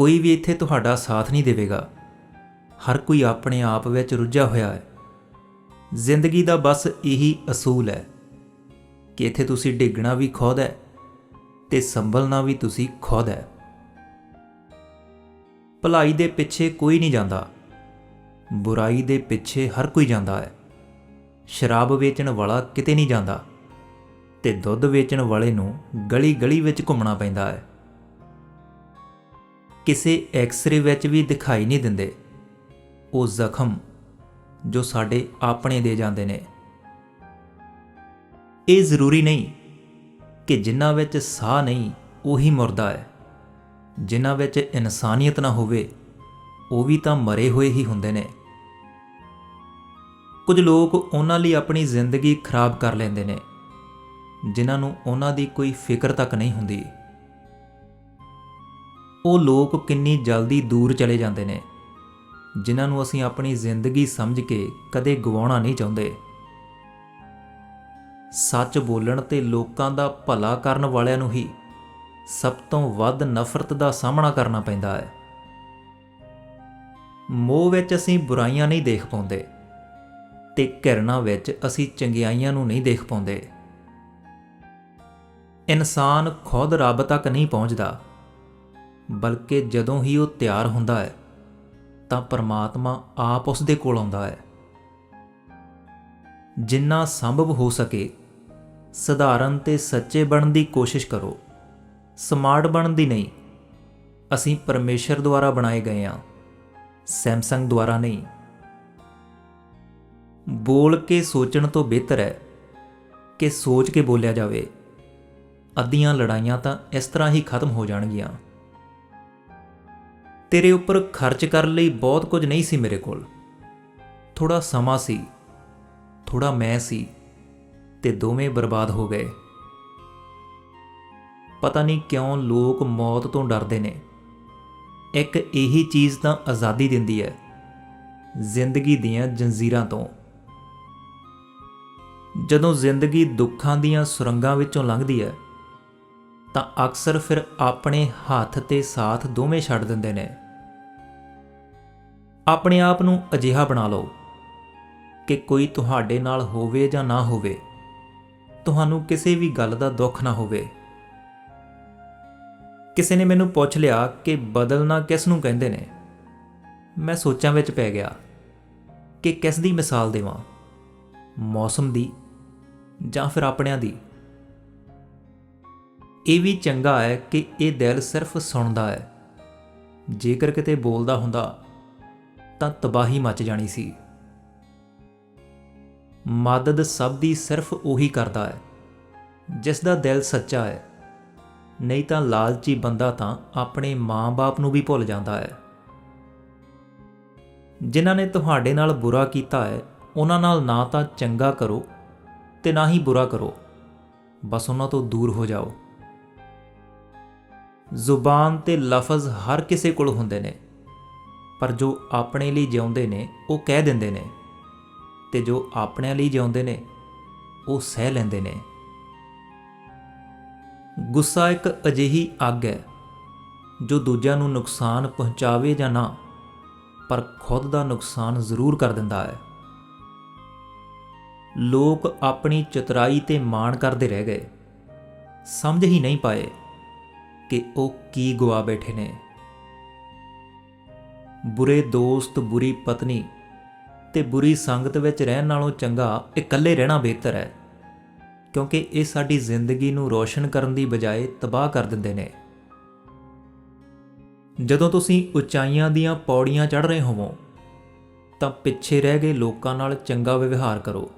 ਕੋਈ ਵੀ ਇੱਥੇ ਤੁਹਾਡਾ ਸਾਥ ਨਹੀਂ ਦੇਵੇਗਾ। ਹਰ ਕੋਈ ਆਪਣੇ ਆਪ ਵਿੱਚ ਰੁੱਝਾ ਹੋਇਆ ਹੈ। ਜ਼ਿੰਦਗੀ ਦਾ ਬਸ ਇਹੀ ਅਸੂਲ ਹੈ ਕਿ ਇੱਥੇ ਤੁਸੀਂ ਡਿੱਗਣਾ ਵੀ ਖੁਦ ਹੈ ਤੇ ਸੰਭਲਣਾ ਵੀ ਤੁਸੀਂ ਖੁਦ ਹੈ। ਭਲਾਈ ਦੇ ਪਿੱਛੇ ਕੋਈ ਨਹੀਂ ਜਾਂਦਾ। ਬੁਰਾਈ ਦੇ ਪਿੱਛੇ ਹਰ ਕੋਈ ਜਾਂਦਾ ਹੈ। ਸ਼ਰਾਬ ਵੇਚਣ ਵਾਲਾ ਕਿਤੇ ਨਹੀਂ ਜਾਂਦਾ ਤੇ ਦੁੱਧ ਵੇਚਣ ਵਾਲੇ ਨੂੰ ਗਲੀ ਗਲੀ ਵਿੱਚ ਘੁੰਮਣਾ ਪੈਂਦਾ ਹੈ। ਕਿਸੇ ਐਕਸ-ਰੇ ਵਿੱਚ ਵੀ ਦਿਖਾਈ ਨਹੀਂ ਦਿੰਦੇ। ਉਹ ਜ਼ਖਮ ਜੋ ਸਾਡੇ ਆਪਣੇ ਦੇ ਜਾਂਦੇ ਨੇ। ਇਹ ਜ਼ਰੂਰੀ ਨਹੀਂ ਕਿ ਜਿਨ੍ਹਾਂ ਵਿੱਚ ਸਾਹ ਨਹੀਂ, ਉਹੀ ਮੁਰਦਾ ਹੈ। ਜਿਨ੍ਹਾਂ ਵਿੱਚ ਇਨਸਾਨੀਅਤ ਨਾ ਹੋਵੇ, ਉਹ ਵੀ ਤਾਂ ਮਰੇ ਹੋਏ ਹੀ ਹੁੰਦੇ ਨੇ। ਕੁਝ ਲੋਕ ਉਹਨਾਂ ਲਈ ਆਪਣੀ ਜ਼ਿੰਦਗੀ ਖਰਾਬ ਕਰ ਲੈਂਦੇ ਨੇ, ਜਿਨ੍ਹਾਂ ਨੂੰ ਉਹਨਾਂ ਦੀ ਕੋਈ ਫਿਕਰ ਤੱਕ ਨਹੀਂ ਹੁੰਦੀ। ਉਹ ਲੋਕ ਕਿੰਨੀ ਜਲਦੀ ਦੂਰ ਚਲੇ ਜਾਂਦੇ ਨੇ, ਜਿਨ੍ਹਾਂ ਨੂੰ ਅਸੀਂ ਆਪਣੀ ਜ਼ਿੰਦਗੀ ਸਮਝ ਕੇ ਕਦੇ ਗਵਾਉਣਾ ਨਹੀਂ ਚਾਹੁੰਦੇ। ਸੱਚ ਬੋਲਣ ਤੇ ਲੋਕਾਂ ਦਾ ਭਲਾ ਕਰਨ ਵਾਲਿਆਂ ਨੂੰ ਹੀ ਸਭ ਤੋਂ ਵੱਧ ਨਫ਼ਰਤ ਦਾ ਸਾਹਮਣਾ ਕਰਨਾ ਪੈਂਦਾ ਹੈ। ਮੋਹ ਵਿੱਚ ਅਸੀਂ ਬੁਰਾਈਆਂ ਨਹੀਂ ਦੇਖ ਪਾਉਂਦੇ ਤੇ ਘਿਰਣਾ ਵਿੱਚ ਅਸੀਂ ਚੰਗਿਆਈਆਂ ਨੂੰ ਨਹੀਂ ਦੇਖ ਪਾਉਂਦੇ। ਇਨਸਾਨ ਖੁਦ ਰੱਬ ਤੱਕ ਨਹੀਂ ਪਹੁੰਚਦਾ। ਬਲਕਿ ਜਦੋਂ ਹੀ ਉਹ ਤਿਆਰ ਹੁੰਦਾ ਹੈ, ਤਾਂ ਪਰਮਾਤਮਾ ਆਪ ਉਸ ਦੇ ਕੋਲ ਆਉਂਦਾ ਹੈ। ਜਿੰਨਾ ਸੰਭਵ ਹੋ ਸਕੇ, ਸਧਾਰਨ ਤੇ ਸੱਚੇ ਬਣਨ ਦੀ ਕੋਸ਼ਿਸ਼ ਕਰੋ। ਸਮਾਰਟ ਬਣਨ ਦੀ ਨਹੀਂ, ਅਸੀਂ ਪਰਮੇਸ਼ਰ ਦੁਆਰਾ ਬਣਾਏ ਗਏ ਹਾਂ, ਸੈਮਸੰਗ ਦੁਆਰਾ ਨਹੀਂ। ਬੋਲ ਕੇ ਸੋਚਣ ਤੋਂ ਬਿਹਤਰ ਹੈ ਕਿ ਸੋਚ ਕੇ ਬੋਲਿਆ ਜਾਵੇ। ਅੱਧੀਆਂ ਲੜਾਈਆਂ ਤਾਂ ਇਸ ਤਰ੍ਹਾਂ ਹੀ ਖਤਮ ਹੋ ਜਾਣਗੀਆਂ। ਤੇਰੇ ਉੱਪਰ ਖਰਚ ਕਰਨ ਲਈ ਬਹੁਤ ਕੁਝ ਨਹੀਂ ਸੀ ਮੇਰੇ ਕੋਲ। ਥੋੜਾ ਸਮਾਂ ਸੀ ਥੋੜਾ ਮੈਂ ਸੀ ਤੇ ਦੋਵੇਂ ਬਰਬਾਦ ਹੋ ਗਏ। ਪਤਾ ਨਹੀਂ ਕਿਉਂ ਲੋਕ ਮੌਤ ਤੋਂ ਡਰਦੇ ਨੇ। ਇੱਕ ਇਹੀ ਚੀਜ਼ ਤਾਂ ਆਜ਼ਾਦੀ ਦਿੰਦੀ ਹੈ, ਜ਼ਿੰਦਗੀ ਦੀਆਂ ਜੰਜ਼ੀਰਾਂ ਤੋਂ। ਜਦੋਂ ਜ਼ਿੰਦਗੀ ਦੁੱਖਾਂ ਦੀਆਂ ਸੁਰੰਗਾਂ ਵਿੱਚੋਂ ਲੰਘਦੀ ਹੈ ਤਾਂ ਅਕਸਰ ਫਿਰ ਆਪਣੇ ਹੱਥ ਤੇ ਸਾਥ ਦੋਵੇਂ ਛੱਡ ਦਿੰਦੇ ਨੇ। ਆਪਣੇ ਆਪ ਨੂੰ ਅਜਿਹਾ ਬਣਾ ਲਓ ਕਿ ਕੋਈ ਤੁਹਾਡੇ ਨਾਲ ਹੋਵੇ ਜਾਂ ਨਾ ਹੋਵੇ, ਤੁਹਾਨੂੰ ਕਿਸੇ ਵੀ ਗੱਲ ਦਾ ਦੁੱਖ ਨਾ ਹੋਵੇ। ਕਿਸੇ ਨੇ ਮੈਨੂੰ ਪੁੱਛ ਲਿਆ ਕਿ ਬਦਲਣਾ ਕਿਸ ਨੂੰ ਕਹਿੰਦੇ ਨੇ? ਮੈਂ ਸੋਚਾਂ ਵਿੱਚ ਪੈ ਗਿਆ ਕਿ ਕਿਸ ਦੀ ਮਿਸਾਲ ਦੇਵਾਂ? ਮੌਸਮ ਦੀ ਜਾਂ ਫਿਰ ਆਪਣਿਆਂ ਦੀ? ਇਹ ਵੀ ਚੰਗਾ ਹੈ ਕਿ ਇਹ ਦਿਲ ਸਿਰਫ ਸੁਣਦਾ ਹੈ। ਜੇਕਰ ਕਿਤੇ ਬੋਲਦਾ ਹੁੰਦਾ, ਤਾਂ ਤਬਾਹੀ ਮਚ ਜਾਣੀ ਸੀ। ਮਦਦ ਸਭ ਦੀ ਸਿਰਫ ਉਹੀ ਕਰਦਾ ਹੈ, ਜਿਸ ਦਾ ਦਿਲ ਸੱਚਾ ਹੈ। ਨਹੀਂ ਤਾਂ ਲਾਲਚੀ ਬੰਦਾ ਤਾਂ ਆਪਣੇ ਮਾਂ-ਬਾਪ ਨੂੰ ਵੀ ਭੁੱਲ ਜਾਂਦਾ ਹੈ। ਜਿਨ੍ਹਾਂ ਨੇ ਤੁਹਾਡੇ ਨਾਲ ਬੁਰਾ ਕੀਤਾ ਹੈ, ਉਹਨਾਂ ਨਾਲ ਨਾ ਤਾਂ ਚੰਗਾ ਕਰੋ ਤੇ ਨਾ ਹੀ ਬੁਰਾ ਕਰੋ। ਬਸ ਉਹਨਾਂ ਤੋਂ ਦੂਰ ਹੋ ਜਾਓ। ਜ਼ੁਬਾਨ ਤੇ ਲਫ਼ਜ਼ ਹਰ ਕਿਸੇ ਕੋਲ ਹੁੰਦੇ ਨੇ, ਪਰ ਜੋ ਆਪਣੇ ਲਈ ਜਿਉਂਦੇ ਨੇ, ਉਹ ਕਹਿ ਦਿੰਦੇ ਨੇ, ਤੇ ਜੋ ਆਪਣਿਆਂ ਲਈ ਜਿਉਂਦੇ ਨੇ, ਉਹ ਸਹਿ ਲੈਂਦੇ ਨੇ। ਗੁੱਸਾ ਇੱਕ ਅਜਿਹੀ ਅੱਗ ਹੈ, ਜੋ ਦੂਜਿਆਂ ਨੂੰ ਨੁਕਸਾਨ ਪਹੁੰਚਾਵੇ ਜਾਂ ਨਾ, ਪਰ ਖੁਦ ਦਾ ਨੁਕਸਾਨ ਜ਼ਰੂਰ ਕਰ ਦਿੰਦਾ ਹੈ। ਲੋਕ ਆਪਣੀ ਚਤਰਾਈ ਤੇ ਮਾਣ ਕਰਦੇ ਰਹਿ ਗਏ, ਸਮਝ ਹੀ ਨਹੀਂ ਪਾਏ। ਕਿ ਉਹ ਕੀ ਗਵਾ ਬੈਠੇ ਨੇ। ਬੁਰੇ ਦੋਸਤ, ਬੁਰੀ ਪਤਨੀ ਤੇ ਬੁਰੀ ਸੰਗਤ ਵਿੱਚ ਰਹਿਣ ਨਾਲੋਂ ਚੰਗਾ ਇਕੱਲੇ ਰਹਿਣਾ ਬਿਹਤਰ ਹੈ, ਕਿਉਂਕਿ ਇਹ ਸਾਡੀ ਜ਼ਿੰਦਗੀ ਨੂੰ ਰੋਸ਼ਨ ਕਰਨ ਦੀ ਬਜਾਏ ਤਬਾਹ ਕਰ ਦਿੰਦੇ ਨੇ। ਜਦੋਂ ਤੁਸੀਂ ਉਚਾਈਆਂ ਦੀਆਂ ਪੌੜੀਆਂ ਚੜ੍ਹ ਰਹੇ ਹੋਵੋ, ਤਾਂ ਪਿੱਛੇ ਰਹਿ ਗਏ ਲੋਕਾਂ ਨਾਲ ਚੰਗਾ ਵਿਵਹਾਰ ਕਰੋ,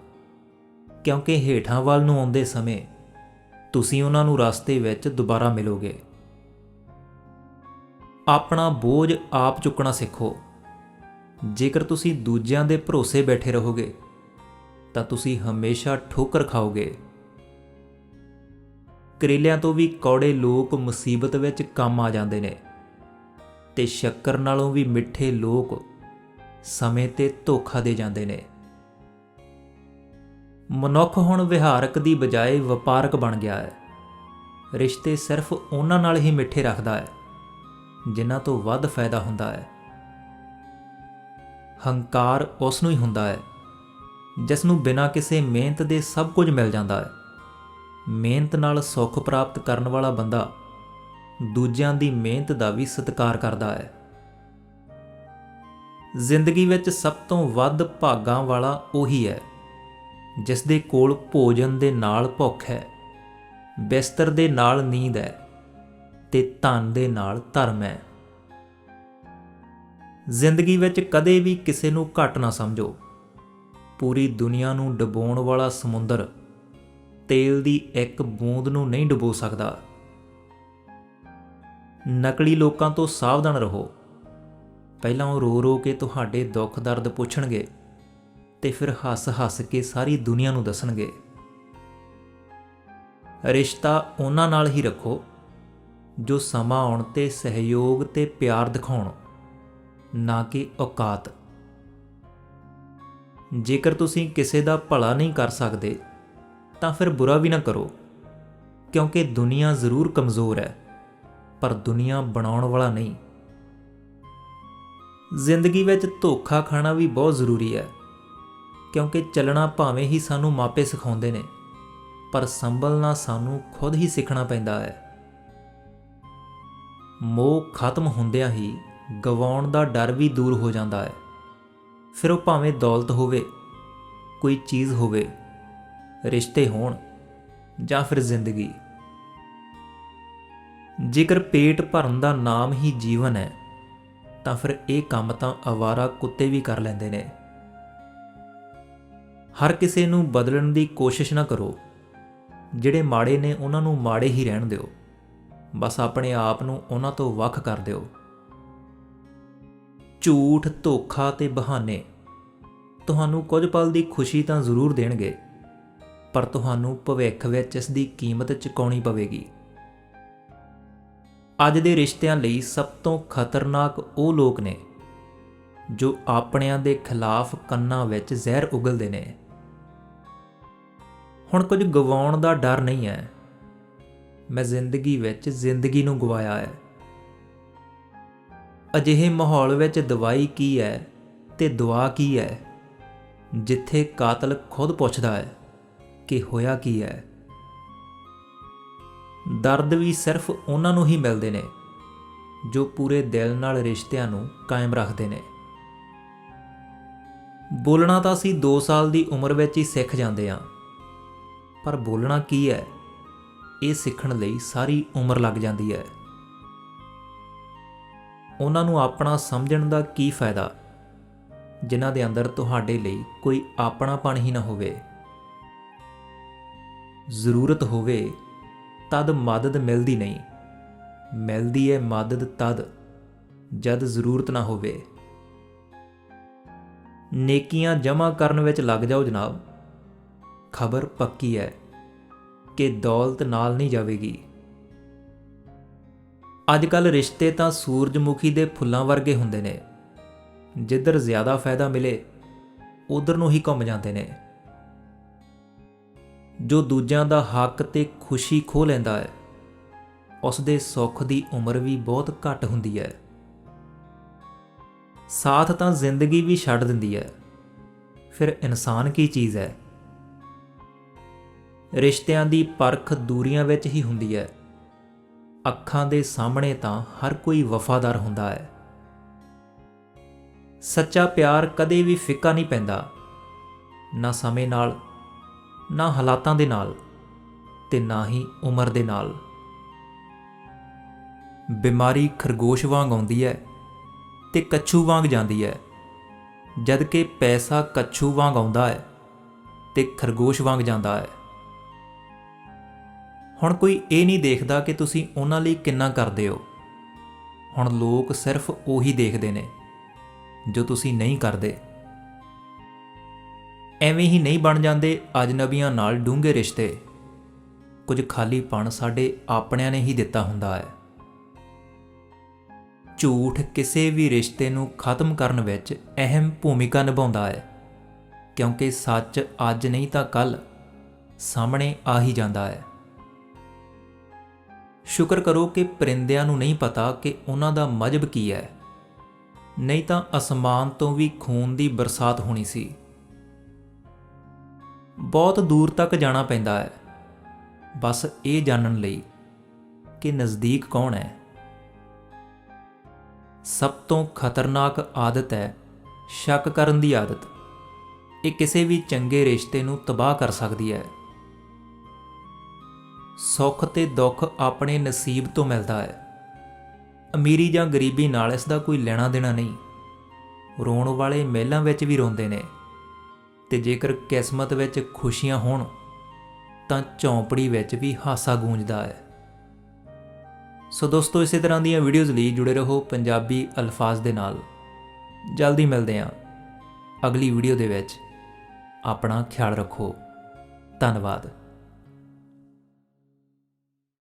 ਕਿਉਂਕਿ ਹੇਠਾਂ ਵੱਲ ਨੂੰ ਆਉਂਦੇ ਸਮੇਂ ਤੁਸੀਂ ਉਹਨਾਂ ਨੂੰ ਰਸਤੇ ਵਿੱਚ ਦੁਬਾਰਾ ਮਿਲੋਗੇ। ਆਪਣਾ ਬੋਝ ਆਪ ਚੁੱਕਣਾ ਸਿੱਖੋ। ਜੇਕਰ ਤੁਸੀਂ ਦੂਜਿਆਂ ਦੇ ਭਰੋਸੇ ਬੈਠੇ ਰਹੋਗੇ, ਤਾਂ ਤੁਸੀਂ ਹਮੇਸ਼ਾ ਠੋਕਰ ਖਾਓਗੇ। ਕਰੇਲਿਆਂ ਤੋਂ ਵੀ ਕੌੜੇ ਲੋਕ ਮੁਸੀਬਤ ਵਿੱਚ ਕੰਮ ਆ ਜਾਂਦੇ ਨੇ ਤੇ ਸ਼ੱਕਰ ਨਾਲੋਂ ਵੀ ਮਿੱਠੇ ਲੋਕ ਸਮੇਂ ਤੇ ਧੋਖਾ ਦੇ ਜਾਂਦੇ ਨੇ। ਮਨੁੱਖ ਹੁਣ ਵਿਹਾਰਕ ਦੀ ਬਜਾਏ ਵਪਾਰਕ ਬਣ ਗਿਆ ਹੈ। ਰਿਸ਼ਤੇ ਸਿਰਫ ਉਹਨਾਂ ਨਾਲ ਹੀ ਮਿੱਠੇ ਰੱਖਦਾ ਹੈ। ਜਿਨ੍ਹਾਂ ਤੋਂ ਵੱਧ ਫਾਇਦਾ ਹੁੰਦਾ ਹੈ। ਹੰਕਾਰ ਉਸ ਨੂੰ ਹੀ ਹੁੰਦਾ ਹੈ ਜਿਸ ਨੂੰ ਬਿਨਾਂ ਕਿਸੇ ਮਿਹਨਤ ਦੇ ਸਭ ਕੁਝ ਮਿਲ ਜਾਂਦਾ ਹੈ। ਮਿਹਨਤ ਨਾਲ ਸੁੱਖ ਪ੍ਰਾਪਤ ਕਰਨ ਵਾਲਾ ਬੰਦਾ ਦੂਜਿਆਂ ਦੀ ਮਿਹਨਤ ਦਾ ਵੀ ਸਤਿਕਾਰ ਕਰਦਾ ਹੈ। ਜ਼ਿੰਦਗੀ ਵਿੱਚ ਸਭ ਤੋਂ ਵੱਧ ਭਾਗਾਂ ਵਾਲਾ ਉਹੀ ਹੈ ਜਿਸ ਦੇ ਕੋਲ ਭੋਜਨ ਦੇ ਨਾਲ ਭੁੱਖ ਹੈ, ਬਿਸਤਰ ਦੇ ਨਾਲ ਨੀਂਦ ਹੈ। ਤੇ ਧਨ ਦੇ ਨਾਲ ਧਰਮ ਹੈ। ਜ਼ਿੰਦਗੀ ਵਿੱਚ ਕਦੇ ਵੀ ਕਿਸੇ ਨੂੰ ਘੱਟ ਨਾ ਸਮਝੋ। ਪੂਰੀ ਦੁਨੀਆ ਨੂੰ ਡੁਬੋਣ ਵਾਲਾ ਸਮੁੰਦਰ ਤੇਲ ਦੀ ਇੱਕ ਬੂੰਦ ਨੂੰ ਨਹੀਂ ਡਬੋ ਸਕਦਾ। ਨਕਲੀ ਲੋਕਾਂ ਤੋਂ ਸਾਵਧਾਨ ਰਹੋ। ਪਹਿਲਾਂ ਉਹ ਰੋ ਰੋ ਕੇ ਤੁਹਾਡੇ ਦੁੱਖ ਦਰਦ ਪੁੱਛਣਗੇ ਤੇ ਫਿਰ ਹੱਸ-ਹੱਸ ਕੇ ਸਾਰੀ ਦੁਨੀਆ ਨੂੰ ਦੱਸਣਗੇ। ਰਿਸ਼ਤਾ ਉਹਨਾਂ ਨਾਲ ਹੀ ਰੱਖੋ ਜੋ ਸਮਾਂ ਆਉਣ ਤੇ ਸਹਿਯੋਗ ਤੇ ਪਿਆਰ ਦਿਖਾਉਣ, ਨਾ ਕਿ ਔਕਾਤ। ਜੇਕਰ ਤੁਸੀਂ ਕਿਸੇ ਦਾ ਭਲਾ ਨਹੀਂ ਕਰ ਸਕਦੇ, ਤਾਂ ਫਿਰ ਬੁਰਾ ਵੀ ਨਾ ਕਰੋ, ਕਿਉਂਕਿ ਦੁਨੀਆ ਜ਼ਰੂਰ ਕਮਜ਼ੋਰ ਹੈ, ਪਰ ਦੁਨੀਆ ਬਣਾਉਣ ਵਾਲਾ ਨਹੀਂ। ਜ਼ਿੰਦਗੀ ਵਿੱਚ ਧੋਖਾ ਖਾਣਾ ਵੀ ਬਹੁਤ ਜ਼ਰੂਰੀ ਹੈ, ਕਿਉਂਕਿ ਚੱਲਣਾ ਭਾਵੇਂ ਹੀ ਸਾਨੂੰ ਮਾਪੇ ਸਿਖਾਉਂਦੇ ਨੇ, ਪਰ ਸੰਭਲਣਾ ਸਾਨੂੰ ਖੁਦ ਹੀ ਸਿੱਖਣਾ ਪੈਂਦਾ ਹੈ। ਮੋਹ ਖਤਮ ਹੁੰਦਿਆਂ ਹੀ ਗਵਾਉਣ ਦਾ ਡਰ ਵੀ ਦੂਰ ਹੋ ਜਾਂਦਾ ਹੈ। ਫਿਰ ਉਹ ਭਾਵੇਂ ਦੌਲਤ ਹੋਵੇ, ਕੋਈ ਚੀਜ਼ ਹੋਵੇ, ਰਿਸ਼ਤੇ ਹੋਣ ਜਾਂ ਫਿਰ ਜ਼ਿੰਦਗੀ। ਜੇਕਰ ਪੇਟ ਭਰਨ ਦਾ ਨਾਮ ਹੀ ਜੀਵਨ ਹੈ, ਤਾਂ ਫਿਰ ਇਹ ਕੰਮ ਤਾਂ ਅਵਾਰਾ ਕੁੱਤੇ ਵੀ ਕਰ ਲੈਂਦੇ ਨੇ। ਹਰ ਕਿਸੇ ਨੂੰ ਬਦਲਣ ਦੀ ਕੋਸ਼ਿਸ਼ ਨਾ ਕਰੋ। ਜਿਹੜੇ ਮਾੜੇ ਨੇ, ਉਹਨਾਂ ਨੂੰ ਮਾੜੇ ਹੀ ਰਹਿਣ ਦਿਓ। ਬਸ ਆਪਣੇ ਆਪ ਨੂੰ ਉਹਨਾਂ ਤੋਂ ਵੱਖ ਕਰ ਦਿਓ। ਝੂਠ, ਧੋਖਾ ਤੇ ਬਹਾਨੇ ਤੁਹਾਨੂੰ ਕੁਝ ਪਲ ਦੀ ਖੁਸ਼ੀ ਤਾਂ ਜ਼ਰੂਰ ਦੇਣਗੇ, ਪਰ ਤੁਹਾਨੂੰ ਭਵਿੱਖ ਵਿੱਚ ਇਸ ਦੀ ਕੀਮਤ ਚੁਕਾਉਣੀ ਪਵੇਗੀ। ਅੱਜ ਦੇ ਰਿਸ਼ਤਿਆਂ ਲਈ ਸਭ ਤੋਂ ਖਤਰਨਾਕ ਉਹ ਲੋਕ ਨੇ ਜੋ ਆਪਣਿਆਂ ਦੇ ਖਿਲਾਫ ਕੰਨਾਂ ਵਿੱਚ ਜ਼ਹਿਰ ਉਗਲਦੇ ਨੇ। ਹੁਣ ਕੁਝ ਗਵਾਉਣ ਦਾ ਡਰ ਨਹੀਂ ਹੈ। ਮੈਂ ਜ਼ਿੰਦਗੀ ਵਿੱਚ ਜ਼ਿੰਦਗੀ ਨੂੰ ਗਵਾਇਆ ਹੈ। ਅਜਿਹੇ ਮਾਹੌਲ ਵਿੱਚ ਦਵਾਈ ਕੀ ਹੈ ਤੇ ਦੁਆ ਕੀ ਹੈ? ਜਿੱਥੇ ਕਾਤਲ ਖੁਦ ਪੁੱਛਦਾ ਹੈ ਕਿ ਹੋਇਆ ਕੀ ਹੈ। ਦਰਦ ਵੀ ਸਿਰਫ ਉਹਨਾਂ ਨੂੰ ਹੀ ਮਿਲਦੇ ਨੇ, ਜੋ ਪੂਰੇ ਦਿਲ ਨਾਲ ਰਿਸ਼ਤਿਆਂ ਨੂੰ ਕਾਇਮ ਰੱਖਦੇ ਨੇ। ਬੋਲਣਾ ਤਾਂ ਅਸੀਂ 2 ਸਾਲ ਦੀ ਉਮਰ ਵਿੱਚ ਹੀ ਸਿੱਖ ਜਾਂਦੇ ਹਾਂ, ਪਰ ਬੋਲਣਾ ਕੀ ਹੈ? ਇਹ ਸਿੱਖਣ ਲਈ ਸਾਰੀ ਉਮਰ ਲੱਗ ਜਾਂਦੀ ਹੈ। ਉਹਨਾਂ ਨੂੰ ਆਪਣਾ ਸਮਝਣ ਦਾ ਕੀ ਫਾਇਦਾ? ਜਿਨ੍ਹਾਂ ਦੇ ਅੰਦਰ ਤੁਹਾਡੇ ਲਈ ਕੋਈ ਆਪਣਾਪਣ ਹੀ ਨਾ ਹੋਵੇ। ਜ਼ਰੂਰਤ ਹੋਵੇ, ਤਦ ਮਦਦ ਮਿਲਦੀ ਨਹੀਂ। ਮਿਲਦੀ ਹੈ ਮਦਦ ਤਦ, ਜਦ ਜ਼ਰੂਰਤ ਨਾ ਹੋਵੇ। ਨੇਕੀਆਂ ਜਮ੍ਹਾਂ ਕਰਨ ਵਿੱਚ ਲੱਗ ਜਾਓ ਜਨਾਬ। ਖਬਰ ਪੱਕੀ ਹੈ। ਕਿ ਦੌਲਤ ਨਾਲ ਨਹੀਂ ਜਾਵੇਗੀ। ਅੱਜ ਕੱਲ ਰਿਸ਼ਤੇ ਤਾਂ ਸੂਰਜਮੁਖੀ ਦੇ ਫੁੱਲਾਂ ਵਰਗੇ ਹੁੰਦੇ ਨੇ। ਜਿੱਧਰ ਜ਼ਿਆਦਾ ਫਾਇਦਾ ਮਿਲੇ, ਉਧਰ ਨੂੰ ਹੀ ਘੁੰਮ ਜਾਂਦੇ ਨੇ। ਜੋ ਦੂਜਿਆਂ ਦਾ ਹੱਕ ਤੇ ਖੁਸ਼ੀ ਖੋ ਲੈਂਦਾ ਹੈ ਉਸ ਦੇ ਸੁੱਖ ਦੀ ਉਮਰ ਵੀ ਬਹੁਤ ਘੱਟ ਹੁੰਦੀ ਹੈ। ਸਾਥ ਤਾਂ ਜ਼ਿੰਦਗੀ ਵੀ ਛੱਡ ਦਿੰਦੀ ਹੈ। ਫਿਰ ਇਨਸਾਨ ਕੀ ਚੀਜ਼ ਹੈ? ਰਿਸ਼ਤਿਆਂ ਦੀ ਪਰਖ ਦੂਰੀਆਂ ਵਿੱਚ ਹੀ ਹੁੰਦੀ ਹੈ। ਅੱਖਾਂ ਦੇ ਸਾਹਮਣੇ ਤਾਂ ਹਰ ਕੋਈ ਵਫਾਦਾਰ ਹੁੰਦਾ ਹੈ। ਸੱਚਾ ਪਿਆਰ ਕਦੇ ਵੀ ਫਿੱਕਾ ਨਹੀਂ ਪੈਂਦਾ। ਨਾ ਸਮੇਂ ਨਾਲ, ਨਾ ਹਾਲਾਤਾਂ ਦੇ ਨਾਲ ਤੇ ਨਾ ਹੀ ਉਮਰ ਦੇ ਨਾਲ। ਬਿਮਾਰੀ ਖਰਗੋਸ਼ ਵਾਂਗ ਆਉਂਦੀ ਹੈ ਤੇ ਕੱਛੂ ਵਾਂਗ ਜਾਂਦੀ ਹੈ। ਜਦ ਕਿ ਪੈਸਾ ਕੱਛੂ ਵਾਂਗ ਆਉਂਦਾ ਹੈ ਤੇ ਖਰਗੋਸ਼ ਵਾਂਗ ਜਾਂਦਾ ਹੈ। ਹੁਣ ਕੋਈ ਇਹ ਨਹੀਂ ਦੇਖਦਾ ਕਿ ਤੁਸੀਂ ਉਹਨਾਂ ਲਈ ਕਿੰਨਾ ਕਰਦੇ ਹੋ। ਹੁਣ ਲੋਕ ਸਿਰਫ ਉਹੀ ਦੇਖਦੇ ਨੇ, ਜੋ ਤੁਸੀਂ ਨਹੀਂ ਕਰਦੇ। ਐਵੇਂ ਹੀ ਨਹੀਂ ਬਣ ਜਾਂਦੇ ਅਜਨਬੀਆਂ ਨਾਲ ਡੂੰਘੇ ਰਿਸ਼ਤੇ। ਕੁਝ ਖਾਲੀਪਣ ਸਾਡੇ ਆਪਣਿਆਂ ਨੇ ਹੀ ਦਿੱਤਾ ਹੁੰਦਾ ਹੈ। ਝੂਠ ਕਿਸੇ ਵੀ ਰਿਸ਼ਤੇ ਨੂੰ ਖਤਮ ਕਰਨ ਵਿੱਚ ਅਹਿਮ ਭੂਮਿਕਾ ਨਿਭਾਉਂਦਾ ਹੈ, ਕਿਉਂਕਿ ਸੱਚ ਅੱਜ ਨਹੀਂ ਤਾਂ ਕੱਲ ਸਾਹਮਣੇ ਆ ਹੀ ਜਾਂਦਾ ਹੈ। ਸ਼ੁਕਰ ਕਰੋ ਕਿ ਪਰਿੰਦਿਆਂ ਨੂੰ ਨਹੀਂ ਪਤਾ ਕਿ ਉਹਨਾਂ ਦਾ ਮਜਬ ਕੀ ਹੈ। ਨਹੀਂ ਤਾਂ ਅਸਮਾਨ ਤੋਂ ਵੀ ਖੂਨ ਦੀ ਬਰਸਾਤ ਹੋਣੀ ਸੀ। ਬਹੁਤ ਦੂਰ ਤੱਕ ਜਾਣਾ ਪੈਂਦਾ ਹੈ। ਬਸ ਇਹ ਜਾਣਨ ਲਈ ਕਿ ਨਜ਼ਦੀਕ ਕੌਣ ਹੈ। ਸਭ ਤੋਂ ਖਤਰਨਾਕ ਆਦਤ ਹੈ ਸ਼ੱਕ ਕਰਨ ਦੀ ਆਦਤ। ਇਹ ਕਿਸੇ ਵੀ ਚੰਗੇ ਰਿਸ਼ਤੇ ਨੂੰ ਤਬਾਹ ਕਰ ਸਕਦੀ ਹੈ। ਸੁੱਖ ਤੇ ਦੁੱਖ ਆਪਣੇ ਨਸੀਬ ਤੋਂ ਮਿਲਦਾ ਹੈ। ਅਮੀਰੀ ਜਾਂ ਗਰੀਬੀ ਨਾਲ ਇਸ ਦਾ ਕੋਈ ਲੈਣਾ ਦੇਣਾ ਨਹੀਂ। ਰੋਣ ਵਾਲੇ ਮਹਿਲਾਂ ਵਿੱਚ ਵੀ ਰੋਂਦੇ ਨੇ। ਤੇ ਜੇਕਰ ਕਿਸਮਤ ਵਿੱਚ ਖੁਸ਼ੀਆਂ ਹੋਣ, ਤਾਂ ਝੌਂਪੜੀ ਵਿੱਚ ਵੀ ਹਾਸਾ ਗੂੰਜਦਾ ਹੈ। ਸੋ ਦੋਸਤੋ, ਇਸੇ ਤਰ੍ਹਾਂ ਦੀਆਂ ਵੀਡੀਓਜ਼ ਲਈ ਜੁੜੇ ਰਹੋ ਪੰਜਾਬੀ ਅਲਫਾਜ਼ ਦੇ ਨਾਲ। ਜਲਦੀ ਮਿਲਦੇ ਹਾਂ। ਅਗਲੀ ਵੀਡੀਓ ਦੇ ਵਿੱਚ ਆਪਣਾ ਖਿਆਲ ਰੱਖੋ। ਧੰਨਵਾਦ।